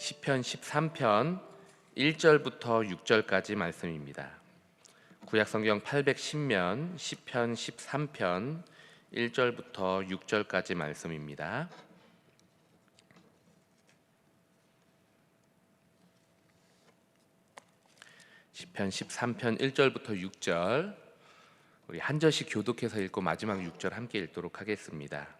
시편 13편 1절부터 6절까지 말씀입니다. 구약 성경 810면 시편 13편 1절부터 6절까지 말씀입니다. 시편 13편 1절부터 6절 우리 한 절씩 교독해서 읽고 마지막 6절 함께 읽도록 하겠습니다.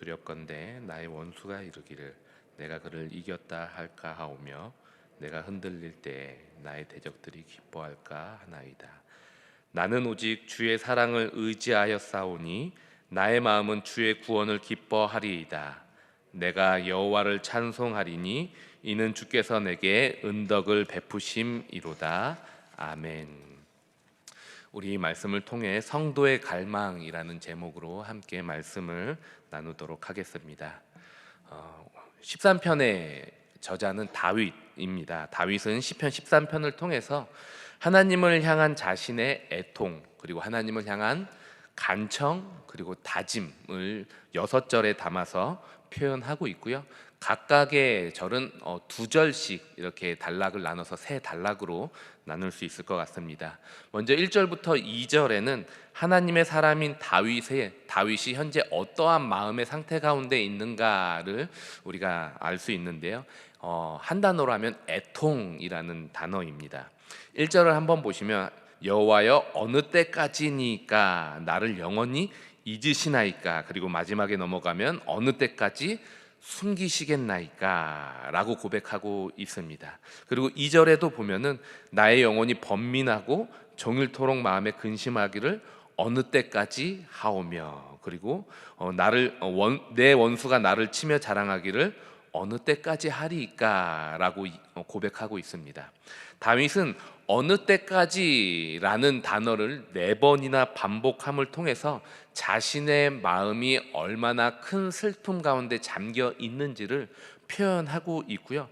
두렵건대 나의 원수가 이르기를 내가 그를 이겼다 할까 하오며 내가 흔들릴 때 나의 대적들이 기뻐할까 하나이다. 나는 오직 주의 사랑을 의지하여 싸우니 나의 마음은 주의 구원을 기뻐하리이다. 내가 여호와를 찬송하리니 이는 주께서 내게 은덕을 베푸심이로다. 아멘. 우리 말씀을 통해 성도의 갈망이라는 제목으로 함께 말씀을 나누도록 하겠습니다. 어, 13편의 저자는 다윗입니다. 다윗은 시편 13편을 통해서 하나님을 향한 자신의 애통 그리고 하나님을 향한 간청 그리고 다짐을 여섯 절에 담아서 표현하고 있고요. 각각의 절은 어, 두 절씩 이렇게 단락을 나눠서 세 단락으로 나눌 수 있을 것 같습니다. 먼저 1절부터 2절에는 하나님의 사람인 다윗의 다윗이 현재 어떠한 마음의 상태 가운데 있는가를 우리가 알 수 있는데요. 어, 한 단어로 하면 애통이라는 단어입니다. 1절을 한번 보시면 여호와여 어느 때까지니까 나를 영원히 잊으시나이까 그리고 마지막에 넘어가면 어느 때까지 숨기시겠나이까라고 고백하고 있습니다. 그리고 2절에도 보면은 나의 영혼이 번민하고 종일토록 마음에 근심하기를 어느 때까지 하오며 그리고 어, 나를 어, 원, 내 원수가 나를 치며 자랑하기를 어느 때까지 하리이까라고 어, 고백하고 있습니다. 다윗은 어느 때까지라는 단어를 네 번이나 반복함을 통해서 자신의 마음이 얼마나 큰 슬픔 가운데 잠겨 있는지를 표현하고 있고요.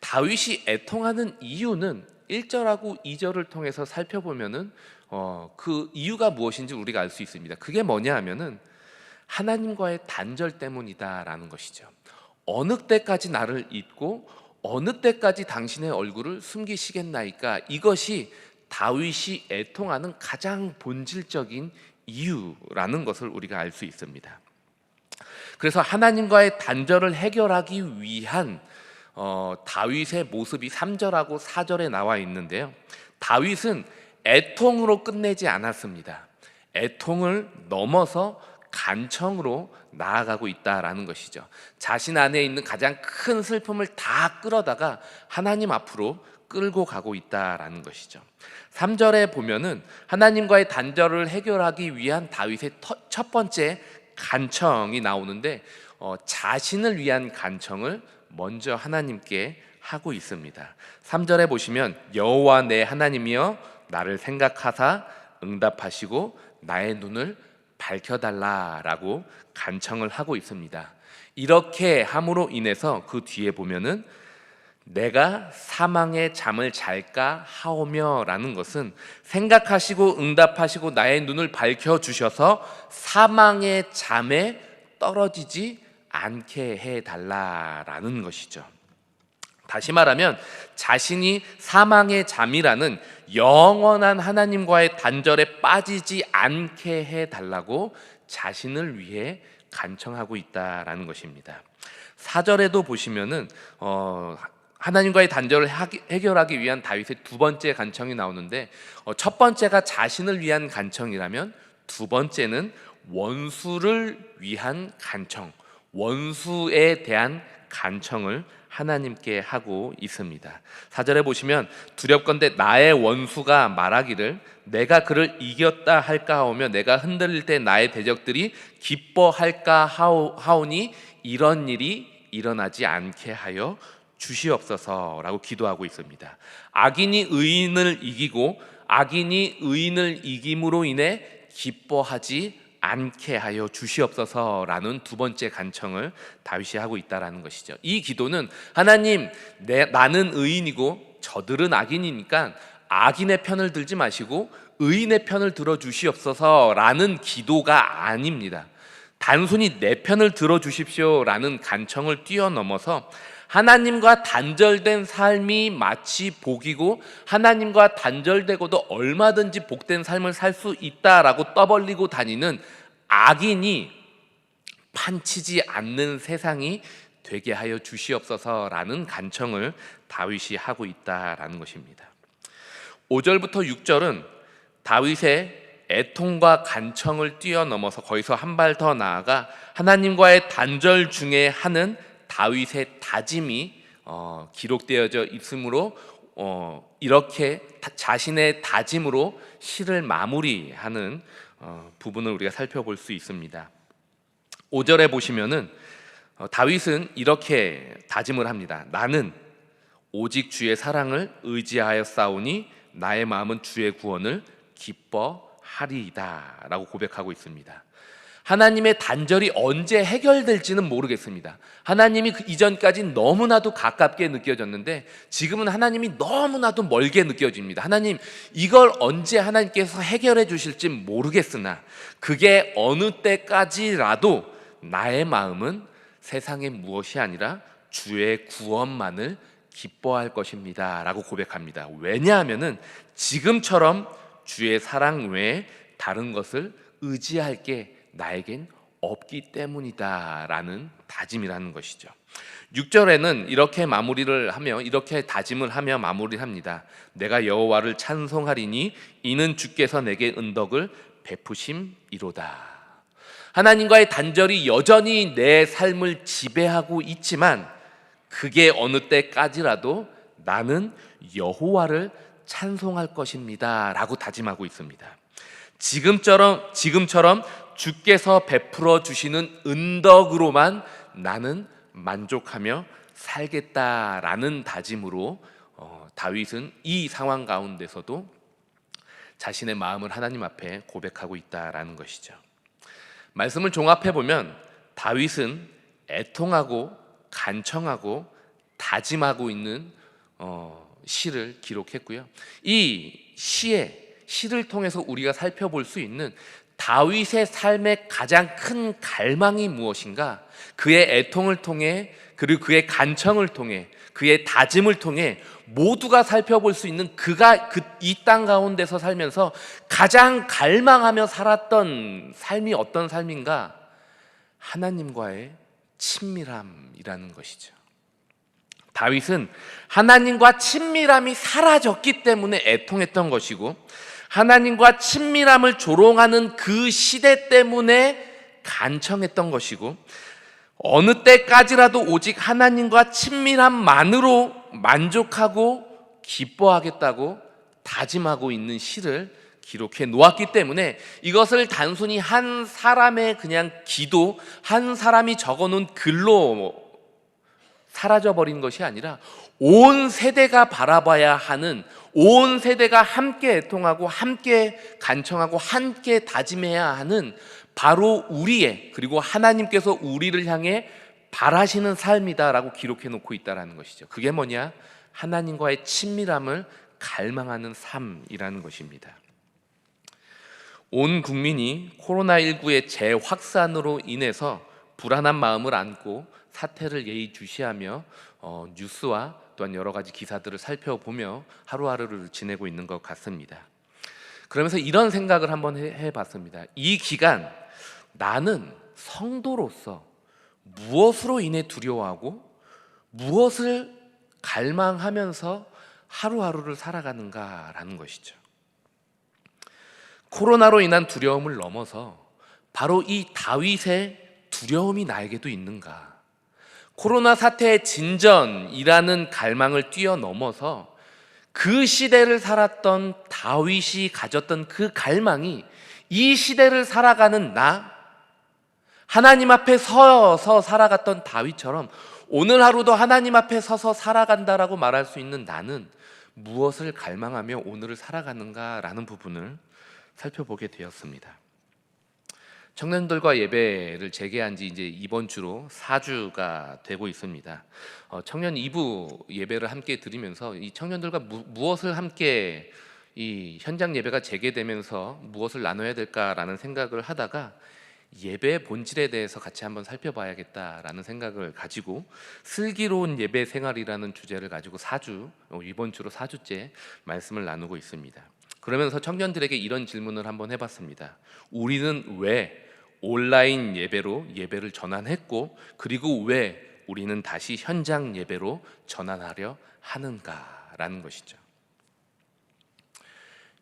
다윗이 애통하는 이유는 1절하고 2절을 통해서 살펴보면은 어, 그 이유가 무엇인지 우리가 알 수 있습니다. 그게 뭐냐 하면은 하나님과의 단절 때문이다라는 것이죠. 어느 때까지 나를 잊고 어느 때까지 당신의 얼굴을 숨기시겠나이까 이것이 다윗이 애통하는 가장 본질적인 이유라는 것을 우리가 알 수 있습니다. 그래서 하나님과의 단절을 해결하기 위한 어, 다윗의 모습이 3절하고 4절에 나와 있는데요. 다윗은 애통으로 끝내지 않았습니다. 애통을 넘어서 간청으로 나아가고 있다라는 것이죠. 자신 안에 있는 가장 큰 슬픔을 다 끌어다가 하나님 앞으로 끌고 가고 있다라는 것이죠. 3절에 보면은 하나님과의 단절을 해결하기 위한 다윗의 첫 번째 간청이 나오는데 어, 자신을 위한 간청을 먼저 하나님께 하고 있습니다. 3절에 보시면 여호와 내 하나님이여 나를 생각하사 응답하시고 나의 눈을 밝혀달라라고 간청을 하고 있습니다. 이렇게 함으로 인해서 그 뒤에 보면은 내가 사망의 잠을 잘까 하오며라는 것은 생각하시고 응답하시고 나의 눈을 밝혀 주셔서 사망의 잠에 떨어지지 않게 해 달라라는 것이죠. 다시 말하면 자신이 사망의 잠이라는 영원한 하나님과의 단절에 빠지지 않게 해 달라고 자신을 위해 간청하고 있다라는 것입니다. 사절에도 보시면은 어, 하나님과의 단절을 해결하기 위한 다윗의 두 번째 간청이 나오는데 어, 첫 번째가 자신을 위한 간청이라면 두 번째는 원수를 위한 간청, 원수에 대한 간청을 하나님께 하고 있습니다. 사절에 보시면 두렵건대 나의 원수가 말하기를 내가 그를 이겼다 할까 하오며 내가 흔들릴 때 나의 대적들이 기뻐할까 하오니 이런 일이 일어나지 않게 하여 주시옵소서라고 기도하고 있습니다. 악인이 의인을 이기고 악인이 의인을 이김으로 인해 기뻐하지 않게 하여 주시옵소서라는 두 번째 간청을 다윗이 하고 있다라는 것이죠. 이 기도는 하나님 내, 나는 의인이고 저들은 악인이니까 악인의 편을 들지 마시고 의인의 편을 들어 주시옵소서라는 기도가 아닙니다. 단순히 내 편을 들어 주십시오라는 간청을 뛰어넘어서 하나님과 단절된 삶이 마치 복이고 하나님과 단절되고도 얼마든지 복된 삶을 살 수 있다라고 떠벌리고 다니는 악인이 판치지 않는 세상이 되게 하여 주시옵소서라는 간청을 다윗이 하고 있다라는 것입니다. 5절부터 6절은 다윗의 애통과 간청을 뛰어넘어서 거기서 한 발 더 나아가 하나님과의 단절 중에 하는 다윗의 다짐이 어, 기록되어져 있으므로 어, 이렇게 다- 자신의 다짐으로 시를 마무리하는 어, 부분을 우리가 살펴볼 수 있습니다. 5절에 보시면은 어, 다윗은 이렇게 다짐을 합니다. 나는 오직 주의 사랑을 의지하여 싸우니 나의 마음은 주의 구원을 기뻐하리이다라고 고백하고 있습니다. 하나님의 단절이 언제 해결될지는 모르겠습니다. 하나님이 그 이전까지 너무나도 가깝게 느껴졌는데 지금은 하나님이 너무나도 멀게 느껴집니다. 하나님 이걸 언제 하나님께서 해결해 주실지 모르겠으나 그게 어느 때까지라도 나의 마음은 세상의 무엇이 아니라 주의 구원만을 기뻐할 것입니다 라고 고백합니다. 왜냐하면은 지금처럼 주의 사랑 외에 다른 것을 의지할 게 나에겐 없기 때문이다라는 다짐이라는 것이죠. 6절에는 이렇게 마무리를 하며 이렇게 다짐을 하며 마무리합니다. 내가 여호와를 찬송하리니 이는 주께서 내게 은덕을 베푸심이로다. 하나님과의 단절이 여전히 내 삶을 지배하고 있지만 그게 어느 때까지라도 나는 여호와를 찬송할 것입니다라고 다짐하고 있습니다. 지금처럼 지금처럼 주께서 베풀어 주시는 은덕으로만 나는 만족하며 살겠다라는 다짐으로 어, 다윗은 이 상황 가운데서도 자신의 마음을 하나님 앞에 고백하고 있다라는 것이죠. 말씀을 종합해 보면 다윗은 애통하고 간청하고 다짐하고 있는 어, 시를 기록했고요. 이 시에 시를 통해서 우리가 살펴볼 수 있는 다윗의 삶의 가장 큰 갈망이 무엇인가? 그의 애통을 통해 그리고 그의 간청을 통해 그의 다짐을 통해 모두가 살펴볼 수 있는 그가 그 이 땅 가운데서 살면서 가장 갈망하며 살았던 삶이 어떤 삶인가? 하나님과의 친밀함이라는 것이죠. 다윗은 하나님과 친밀함이 사라졌기 때문에 애통했던 것이고 하나님과 친밀함을 조롱하는 그 시대 때문에 간청했던 것이고 어느 때까지라도 오직 하나님과 친밀함만으로 만족하고 기뻐하겠다고 다짐하고 있는 시를 기록해 놓았기 때문에 이것을 단순히 한 사람의 그냥 기도, 한 사람이 적어 놓은 글로 사라져 버린 것이 아니라 온 세대가 바라봐야 하는 온 세대가 함께 애통하고 함께 간청하고 함께 다짐해야 하는 바로 우리의 그리고 하나님께서 우리를 향해 바라시는 삶이다라고 기록해 놓고 있다라는 것이죠. 그게 뭐냐? 하나님과의 친밀함을 갈망하는 삶이라는 것입니다. 온 국민이 코로나19의 재확산으로 인해서 불안한 마음을 안고 사태를 예의주시하며 어, 뉴스와 또한 여러 가지 기사들을 살펴보며 하루하루를 지내고 있는 것 같습니다. 그러면서 이런 생각을 한번 해- 해봤습니다. 이 기간 나는 성도로서 무엇으로 인해 두려워하고 무엇을 갈망하면서 하루하루를 살아가는가라는 것이죠. 코로나로 인한 두려움을 넘어서 바로 이 다윗의 두려움이 나에게도 있는가? 코로나 사태의 진전이라는 갈망을 뛰어넘어서 그 시대를 살았던 다윗이 가졌던 그 갈망이 이 시대를 살아가는 나, 하나님 앞에 서서 살아갔던 다윗처럼 오늘 하루도 하나님 앞에 서서 살아간다라고 말할 수 있는 나는 무엇을 갈망하며 오늘을 살아가는가라는 부분을 살펴보게 되었습니다. 청년들과 예배를 재개한 지 이제 이번 주로 4주가 되고 있습니다. 어, 청년 2부 예배를 함께 드리면서 이 청년들과 무, 무엇을 함께 이 현장 예배가 재개되면서 무엇을 나눠야 될까라는 생각을 하다가 예배 본질에 대해서 같이 한번 살펴봐야겠다라는 생각을 가지고 슬기로운 예배 생활이라는 주제를 가지고 4주 어, 이번 주로 4주째 말씀을 나누고 있습니다. 그러면서 청년들에게 이런 질문을 한번 해봤습니다. 우리는 왜 온라인 예배로 예배를 전환했고 그리고 왜 우리는 다시 현장 예배로 전환하려 하는가라는 것이죠.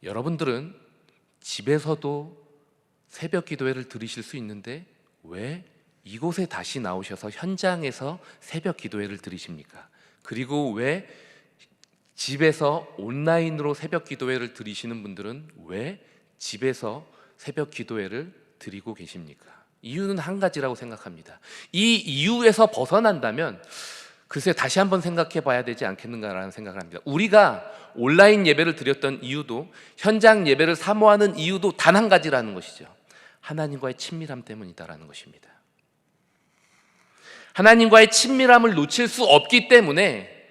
여러분들은 집에서도 새벽 기도회를 들으실 수 있는데 왜 이곳에 다시 나오셔서 현장에서 새벽 기도회를 들으십니까? 그리고 왜 집에서 온라인으로 새벽 기도회를 드리시는 분들은 왜 집에서 새벽 기도회를 드리고 계십니까? 이유는 한 가지라고 생각합니다. 이 이유에서 벗어난다면 글쎄 다시 한번 생각해 봐야 되지 않겠는가라는 생각을 합니다. 우리가 온라인 예배를 드렸던 이유도 현장 예배를 사모하는 이유도 단 한 가지라는 것이죠. 하나님과의 친밀함 때문이다라는 것입니다. 하나님과의 친밀함을 놓칠 수 없기 때문에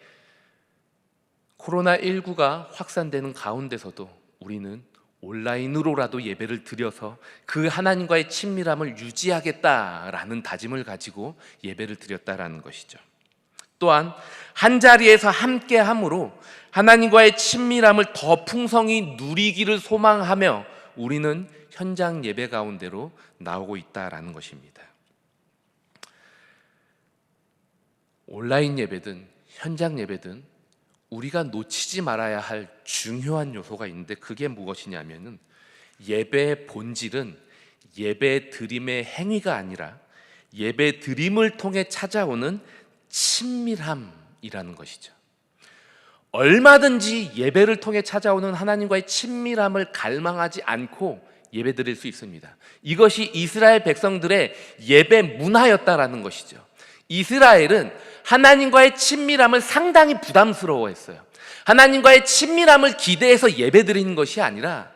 코로나19가 확산되는 가운데서도 우리는 온라인으로라도 예배를 드려서 그 하나님과의 친밀함을 유지하겠다라는 다짐을 가지고 예배를 드렸다라는 것이죠. 또한 한 자리에서 함께 함으로 하나님과의 친밀함을 더 풍성히 누리기를 소망하며 우리는 현장 예배 가운데로 나오고 있다라는 것입니다. 온라인 예배든 현장 예배든 우리가 놓치지 말아야 할 중요한 요소가 있는데 그게 무엇이냐면은 예배의 본질은 예배 드림의 행위가 아니라 예배 드림을 통해 찾아오는 친밀함이라는 것이죠. 얼마든지 예배를 통해 찾아오는 하나님과의 친밀함을 갈망하지 않고 예배 드릴 수 있습니다. 이것이 이스라엘 백성들의 예배 문화였다라는 것이죠. 이스라엘은 하나님과의 친밀함을 상당히 부담스러워했어요. 하나님과의 친밀함을 기대해서 예배 드리는 것이 아니라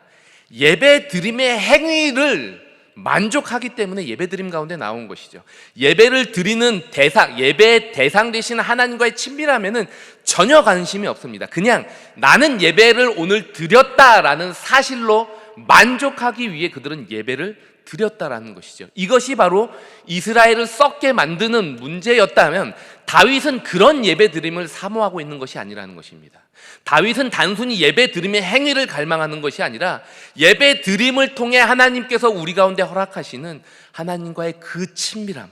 예배 드림의 행위를 만족하기 때문에 예배 드림 가운데 나온 것이죠. 예배를 드리는 대상, 예배의 대상 되신 하나님과의 친밀함에는 전혀 관심이 없습니다. 그냥 나는 예배를 오늘 드렸다라는 사실로 만족하기 위해 그들은 예배를 드렸다라는 것이죠. 이것이 바로 이스라엘을 썩게 만드는 문제였다면 다윗은 그런 예배 드림을 사모하고 있는 것이 아니라는 것입니다. 다윗은 단순히 예배 드림의 행위를 갈망하는 것이 아니라 예배 드림을 통해 하나님께서 우리 가운데 허락하시는 하나님과의 그 친밀함,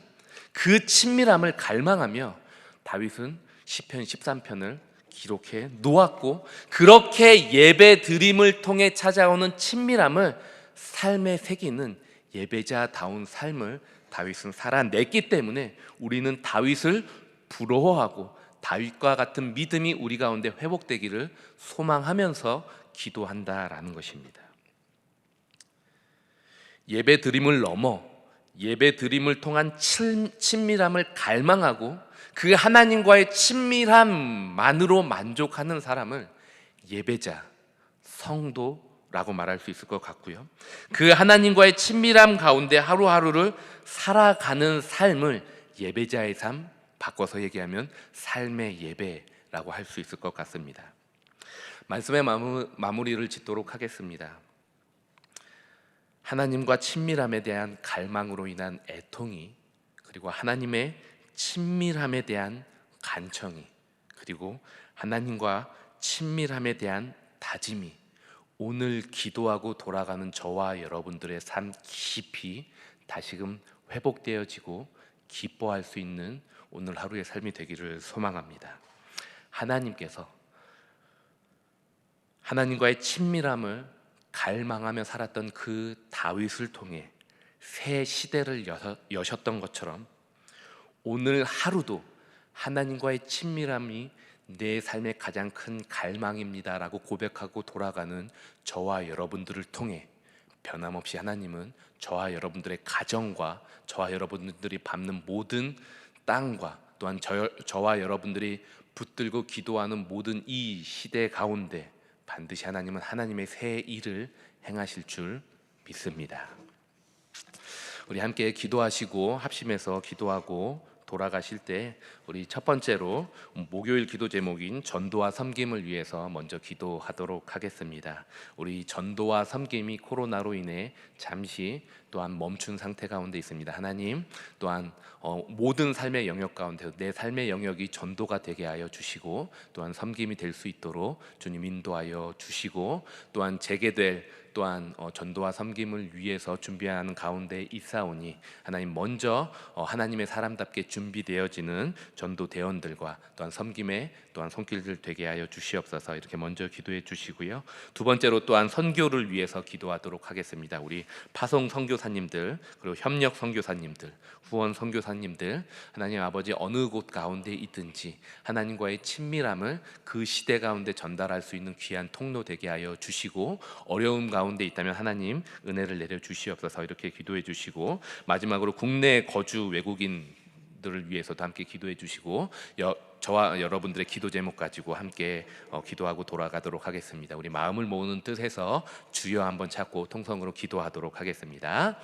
그 친밀함을 갈망하며 다윗은 시편 13편을 기록해 놓았고 그렇게 예배 드림을 통해 찾아오는 친밀함을 삶에 새기는 예배자다운 삶을 다윗은 살아냈기 때문에 우리는 다윗을 부러워하고 다윗과 같은 믿음이 우리 가운데 회복되기를 소망하면서 기도한다라는 것입니다. 예배 드림을 넘어 예배 드림을 통한 친밀함을 갈망하고 그 하나님과의 친밀함만으로 만족하는 사람을 예배자, 성도 라고 말할 수 있을 것 같고요. 그 하나님과의 친밀함 가운데 하루하루를 살아가는 삶을 예배자의 삶, 바꿔서 얘기하면 삶의 예배라고 할 수 있을 것 같습니다. 말씀의 마무리를 짓도록 하겠습니다. 하나님과 친밀함에 대한 갈망으로 인한 애통이 그리고 하나님의 친밀함에 대한 간청이 그리고 하나님과 친밀함에 대한 다짐이 오늘 기도하고 돌아가는 저와 여러분들의 삶 깊이 다시금 회복되어지고 기뻐할 수 있는 오늘 하루의 삶이 되기를 소망합니다. 하나님께서 하나님과의 친밀함을 갈망하며 살았던 그 다윗을 통해 새 시대를 여셨던 것처럼 오늘 하루도 하나님과의 친밀함이 내 삶의 가장 큰 갈망입니다라고 고백하고 돌아가는 저와 여러분들을 통해 변함없이 하나님은 저와 여러분들의 가정과 저와 여러분들이 밟는 모든 땅과 또한 저, 저와 여러분들이 붙들고 기도하는 모든 이 시대 가운데 반드시 하나님은 하나님의 새 일을 행하실 줄 믿습니다. 우리 함께 기도하시고 합심해서 기도하고 돌아가실 때 우리 첫 번째로 목요일 기도 제목인 전도와 섬김을 위해서 먼저 기도하도록 하겠습니다. 우리 전도와 섬김이 코로나로 인해 잠시 또한 멈춘 상태 가운데 있습니다. 하나님 또한 어, 모든 삶의 영역 가운데 내 삶의 영역이 전도가 되게 하여 주시고 또한 섬김이 될 수 있도록 주님 인도하여 주시고 또한 재개될 또한 어, 전도와 섬김을 위해서 준비하는 가운데 있사오니 하나님 먼저 어, 하나님의 사람답게 준비되어지는 전도 대원들과 또한 섬김에 또한 손길들 되게 하여 주시옵소서. 이렇게 먼저 기도해 주시고요. 두 번째로 또한 선교를 위해서 기도하도록 하겠습니다. 우리 파송 선교사님들 그리고 협력 선교사님들 후원 선교사님들 하나님 아버지 어느 곳 가운데 있든지 하나님과의 친밀함을 그 시대 가운데 전달할 수 있는 귀한 통로 되게 하여 주시고 어려움 가운데 있다면 하나님 은혜를 내려 주시옵소서. 이렇게 기도해 주시고 마지막으로 국내 거주 외국인 들을 위해서도 함께 기도해 주시고 여, 저와 여러분들의 기도 제목 가지고 함께 어, 기도하고 돌아가도록 하겠습니다. 우리 마음을 모으는 뜻에서 주여 한번 찾고 통성으로 기도하도록 하겠습니다.